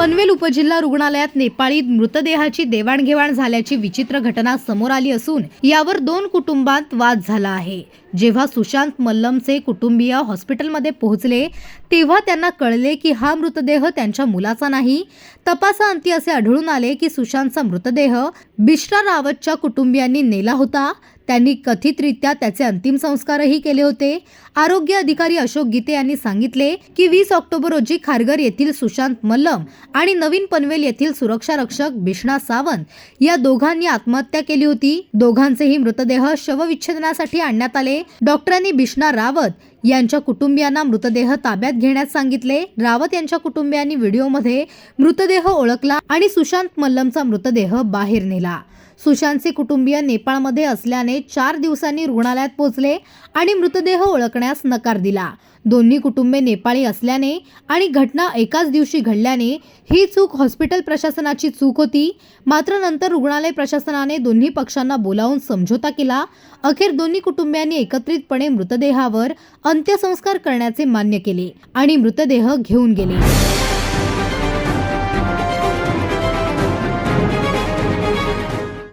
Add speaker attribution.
Speaker 1: पनवेल उपजिल्हा रुग्णालयात नेपाळी मृतदेहाची देवाणघेवाण झाल्याची विचित्र घटना समोर आली असून यावर दोन कुटुंबात वाद झाला आहे. जेव्हा सुशांत मल्लमचे कुटुंबीय हॉस्पिटलमध्ये पोहोचले तेव्हा त्यांना कळले की हा मृतदेह त्यांच्या मुलाचा नाही. तपासाअंती असे आढळून आले की सुशांतचा मृतदेह बिश्रा रावतच्या कुटुंबियांनी नेला होता. त्यांनी कथितरित्या त्याचे अंतिम संस्कारही केले होते. आरोग्य अधिकारी अशोक गीते यांनी सांगितले की वीस ऑक्टोबर रोजी खारघर येथील सुशांत मल्लम आणि नवीन पनवेल येथील सुरक्षा रक्षक बिष्णा सावंत या दोघांनी आत्महत्या केली होती. दोघांचेही मृतदेह शवविच्छेदनासाठी आणण्यात आले. डॉक्टरांनी बिष्णा रावत यांच्या कुटुंबियांना मृतदेह ताब्यात घेण्यास सांगितले. रावत यांच्या कुटुंबियांनी व्हिडिओमध्ये मृतदेह ओळखला आणि सुशांत मल्लमचा मृतदेह बाहेर नेला. सुशांतचे कुटुंबीय नेपाळमध्ये असल्याने चार दिवसांनी रुग्णालयात पोहोचले आणि मृतदेह ओळखण्यास नकार दिला. दोन्ही कुटुंबे नेपाळी असल्याने आणि घटना एकाच दिवशी घडल्याने ही चूक हॉस्पिटल प्रशासनाची चूक होती. मात्र नंतर रुग्णालय प्रशासनाने दोन्ही पक्षांना बोलावून समझोता केला. अखेर दोन्ही कुटुंबियांनी एकत्रितपणे मृतदेहावर अंत्यसंस्कार करण्याचे मान्य केले आणि मृतदेह घेऊन गेले.